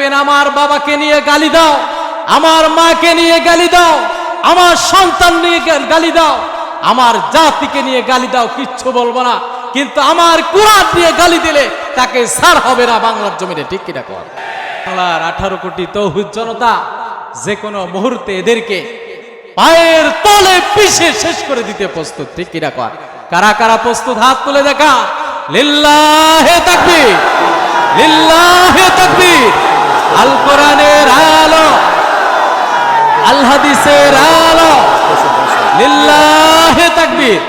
রাখবেন আমার বাবাকে নিয়ে গালি দাও, আমার মাকে নিয়ে গালি দাও, আমার সন্তান নিয়ে গালি দাও, আমার জাতিকে নিয়ে গালি দাও, কিচ্ছু বলব না। কিন্তু আমার কোরআন নিয়ে গালি দিলে তাকে সার হবে না বাংলার জমিনে, ঠিক কিনা কর বাংলার আঠারো কোটি তৌহিদ জনতা যে কোনো মুহূর্তে এদেরকে পায়ের তলে পিষে শেষ করে দিতে প্রস্তুত, ঠিক কিনা কর কারা কারা প্রস্তুত? হাত তুলে দেখা। লিল্লাহে তাকবীর লিল্লাহে তাকবীর। আল কোরআনের আলো, আল হাদিসের আলো। লিল্লাহে তাকবীর।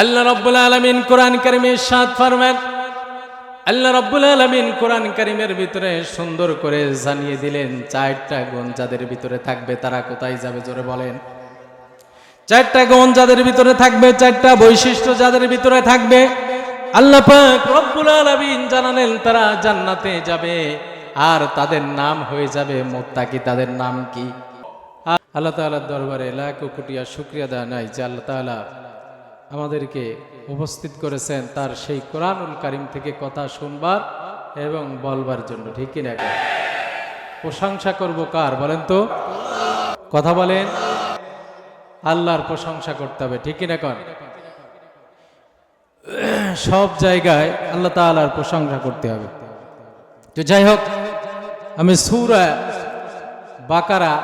আল্লাহ রাব্বুল আলামিন কোরআন কারিমে সাত ফরমান, আল্লাহ রাব্বুল আলামিন কোরআন কারিমের ভিতরে সুন্দর করে জানিয়ে দিলেন, চারটা গুণ যাদের ভিতরে থাকবে তারা কোথায় যাবে জোরে বলেন। চারটা গুণ যাদের ভিতরে থাকবে, চারটা বৈশিষ্ট্য যাদের ভিতরে থাকবে তারা জান্নাতে যাবে আর তাদের নাম হয়ে যাবে মোত্তাকি। তাদের নাম কি? আল্লাহ তাআলা আমাদেরকে উপস্থিত করেছেন তার সেই কোরআনুল কারিম থেকে কথা শুনবার এবং বলবার জন্য, ঠিক কিনা? প্রশংসা করব কার বলেন তো? কথা বলেন। আল্লাহর প্রশংসা করতে হবে, ঠিক কিনা কর সব জায়গায় আল্লাহ তাআলার প্রশংসা করতে হবে। তো যাই হোক, আমি সুরা বাকারা,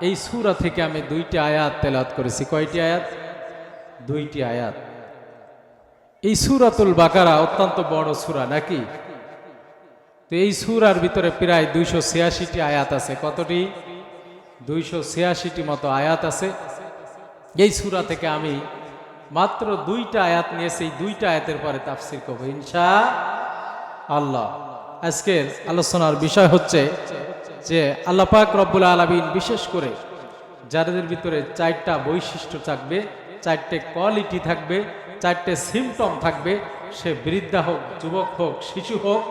এই সুরা থেকে আমি দুইটি আয়াত তেলাত করেছি। কয়টি আয়াত? দুইটি আয়াত। এই সুরাতুল বাকারা অত্যন্ত বড় সুরা, নাকি? তো এই সুরার ভিতরে প্রায় দুইশো ছিয়াশিটি আয়াত আছে। কতটি? দুইশো ছিয়াশিটি মতো আয়াত আছে। এই সুরা থেকে আমি মাত্র দুইটা আয়াত নিয়েছি এই দুইটা আয়াতের পরে তাফসির করব, ইনশা আল্লাহ। আজকের আলোচনার বিষয় হচ্ছে যে আল্লাহ পাক রব্বুল আলমিন বিশেষ করে যাদের ভিতরে চারটা বৈশিষ্ট্য থাকবে, চারটে কোয়ালিটি থাকবে, চারটে সিমটম থাকবে, সে বৃদ্ধা হোক, যুবক হোক, শিশু হোক,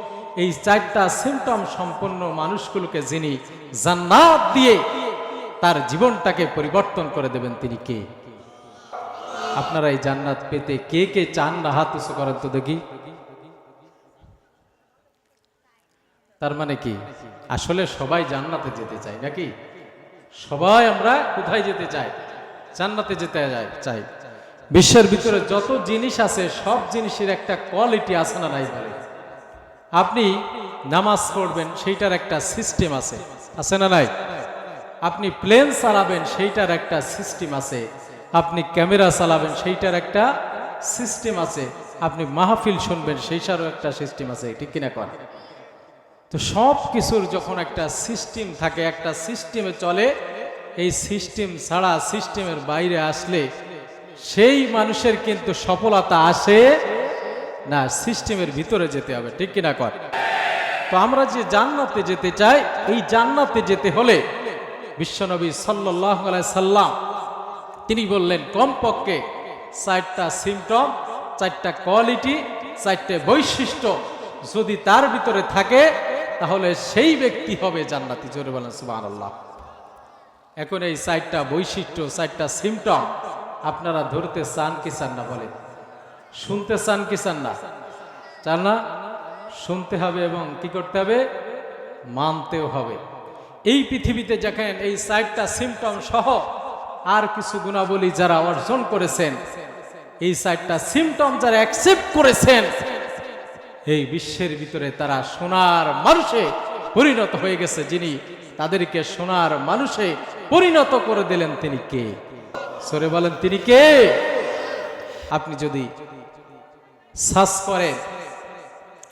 এই চারটা সিমটম সম্পন্ন মানুষগুলোকে যিনি জান্নাত দিয়ে তার জীবনটাকে পরিবর্তন করে দেবেন তিনি কে? আপনারা এই জান্নাত পেতে কে কে চান না হাত উঁচু করেন তো দেখি। তার মানে কি? আসলে সবাই জান্নাতে যেতে চাই নাকি? সবাই আমরা কোথায় যেতে চাই? জান্নাতে যেতে চাই। বিশ্বের ভিতরে যত জিনিস আছে, সব জিনিসের একটা কোয়ালিটি আছে না নাই বলে? আপনি নামাজ পড়বেন, সেইটার একটা সিস্টেম আছে। আছে না নাই? আপনি প্লেন চালাবেন, সেইটার একটা সিস্টেম আছে। আপনি ক্যামেরা চালাবেন, সেইটার একটা সিস্টেম আছে। আপনি মাহফিল শুনবেন, সেইটারও একটা সিস্টেম আছে, ঠিক কিনা কর তো সব কিছুর যখন একটা সিস্টেম থাকে, একটা সিস্টেমে চলে, এই সিস্টেম ছাড়া সিস্টেমের বাইরে আসলে সেই মানুষের কিন্তু সফলতা আসে না সিস্টেমের ভিতরে যেতে হবে, ঠিক কিনা কর তো আমরা যে জান্নাতে যেতে চাই, এই জান্নাতে যেতে হলে বিশ্বনবী সাল্লাহ সাল্লাম তিনি বললেন, কমপক্ষে চারটা সিমটম চারটা কোয়ালিটি চারটে বৈশিষ্ট্য যদি তার ভিতরে থাকে, তাহলে সেই ব্যক্তি হবে জান্নাতি। জোরে বলেন সুবাহ আল্লাহ এখন এই চারটা বৈশিষ্ট্য, চারটা সিমটম আপনারা ধরতে চান কি চান না বলেন? শুনতে চান কি চান না? চান না? শুনতে হবে এবং কি করতে হবে? মানতেও হবে। এই পৃথিবীতে দেখেন এই চারটা সিমটম সহ আর কিছু গুণাবলী যারা অর্জন করেছেন, এই চারটা সিমটম যারা অ্যাকসেপ্ট করেছেন, এই বিশ্বের ভিতরে তারা সোনার মানুষে পরিণত হয়ে গেছে। যিনি তাদেরকে সোনার মানুষে পরিণত করে দিলেন তিনি কে? সরে বলেন, তিনি কে? আপনি যদি সার্চ করেন,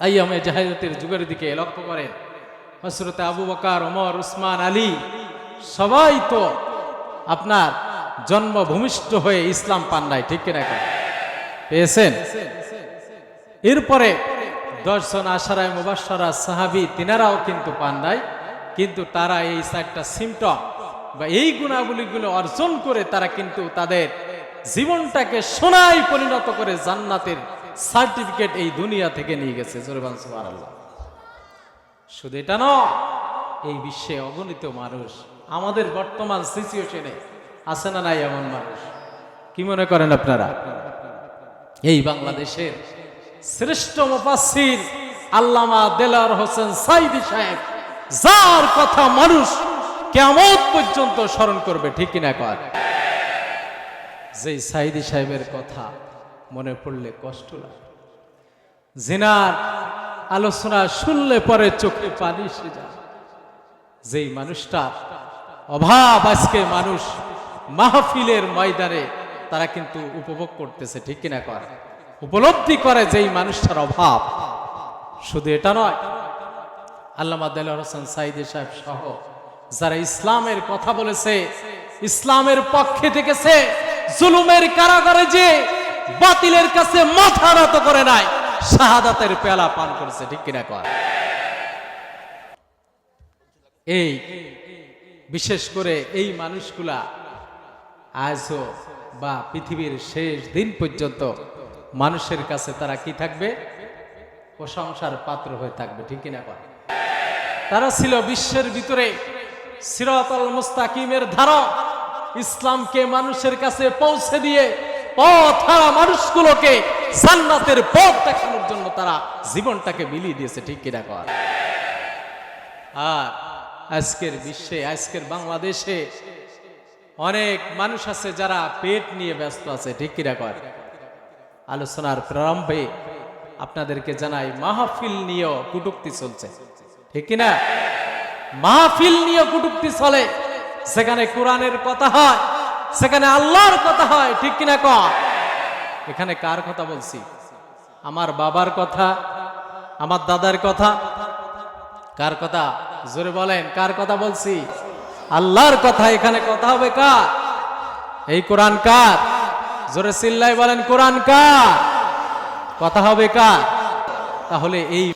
আইয়ামে জাহাজতের যুগের দিকে লক্ষ্য করেন হসরতে আবু বকার, ওমর, উসমান, আলী, সবাই তো আপনার জন্মভূমিষ্ঠ হয়ে ইসলাম পান নাই, ঠিক কিনা? পেয়েছেন এরপরে দর্শন আশারায় মুবাসরা সাহাবি, তিনারাও কিন্তু পান নাই, কিন্তু তারা এই চারটা সিমটম বা এই গুণাবলীগুলো অর্জন করে তারা কিন্তু তাদের জীবনটাকে সোনায় পরিণত করে জান্নাতের সার্টিফিকেট এই দুনিয়া থেকে নিয়ে গেছে শুধু এটা নয়, এই বিশ্বে অগণিত মানুষ, আমাদের বর্তমান সিচুয়েশনে আছে না নাই এমন মানুষ? কি মনে করেন আপনারা? এই বাংলাদেশের শ্রেষ্ঠ মুফাসসির আল্লামা দেলার হোসেন সাইদি সাহেব, যার কথা মানুষ কেমন পর্যন্ত স্মরণ করবে, ঠিক কিনা কর যে সাইদি সাহেবের কথা মনে পড়লে কষ্ট লাগে। জিনার আলোচনা শুনলে পরে চোখে পানি এসে যায়। যেই মানুষটা অভাব আজকে মানুষ মাহফিলের ময়দানে তারা কিন্তু উপভোগ করতেছে, ঠিক কিনা করে উপলব্ধি করে যেই মানুষটার অভাব। শুধু এটা নয়, আল্লামা দেলার হোসেন সাইদি সাহেব সহ যারা ইসলামের কথা বলেছে, ইসলামের পক্ষে থেকেছে জুলুমের কারাগারে যে বাতিলের কাছে মাথা নত করে নাই, শাহাদাতের পেলা পান করেছে, ঠিক কিনা কর এই, বিশেষ করে এই মানুষগুলা আজও বা পৃথিবীর শেষ দিন পর্যন্ত মানুষের কাছে তারা কি থাকবে? প্রশংসার পাত্র হয়ে থাকবে, ঠিক কিনা কর তারা ছিল বিশ্বের ভিতরে সিরাতাল মুস্তাকিমের ধারক। ইসলামকে মানুষের কাছে পৌঁছে দিয়ে পথ হারা মানুষগুলোকে সান্নাতের পথ দেখানোর জন্য তারা জীবনটাকে মিলিয়ে দিয়েছে, ঠিক কিনা কর আর আজকের বিশ্বে, আজকের বাংলাদেশে অনেক মানুষ আছে যারা পেট নিয়ে ব্যস্ত আছে, ঠিক কিনা কর আলোচনার প্রারম্ভে আপনাদেরকে জানাই, মাহফিল নিয়েও কুটুক্তি চলছে, ঠিক কিনা? মাহফিল নিয়ে কুটুক্তি চলে, সেখানে কোরআনের কথা হয়, সেখানে আল্লাহর কথা হয়, ঠিক কিনা ক এখানে কার কথা বলছি? আমার বাবার কথা, আমার দাদার কথা, কার কথা? জোরে বলেন, কার কথা বলছি? আল্লাহর কথা, এখানে কথা হবে কার? এই কোরআন কার? জোরে সিল্লাই বলেন, কোরআন কার? কথা হবে কার? তাহলে এই